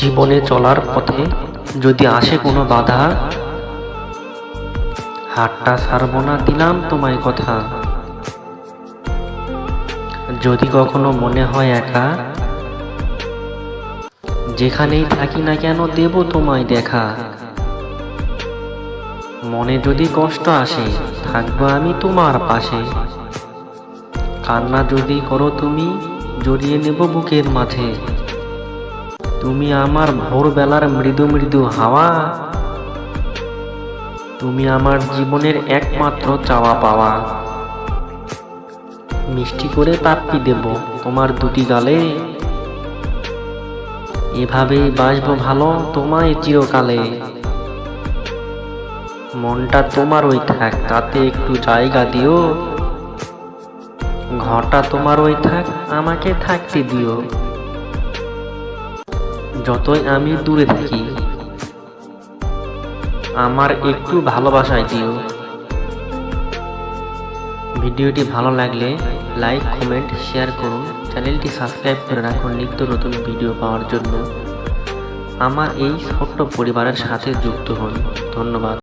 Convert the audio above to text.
জীবনে চলার পথে যদি আসে কোনো বাধা, হাতটা ছাড়ব না দিলাম তোমায় কথা। যদি কখনো মনে হয় একা, যেখানেই থাকি না কেন দেব তোমায় দেখা। মনে যদি কষ্ট আসে, থাকব আমি তোমার পাশে। কান্না যদি করো তুমি, জড়িয়ে নেব বুকের মাঝে। তুমি আমার ভোরবেলার মৃদু মৃদু হাওয়া, তুমি আমার জীবনের একমাত্র চাওয়া পাওয়া। মিষ্টি করে পাপ্পি দেব তোমার দুটি গালে। এভাবেই বাসবো ভালো তোমায় চিরকালে। মনটা তোমার ওই থাক, তাতে একটু জায়গা দিও। ঘরটা তোমার ওই থাক, আমাকে থাকতে দিও। যতই আমি দূরে থাকি, আমার একটু ভালোবাসায় দিও। ভিডিওটি ভালো লাগলে লাইক, কমেন্ট, শেয়ার করুন। চ্যানেলটি সাবস্ক্রাইব করে রাখুন নিত্য নতুন ভিডিও পাওয়ার জন্য। আমার এই ছোট্ট পরিবারের সাথে যুক্ত হন। ধন্যবাদ।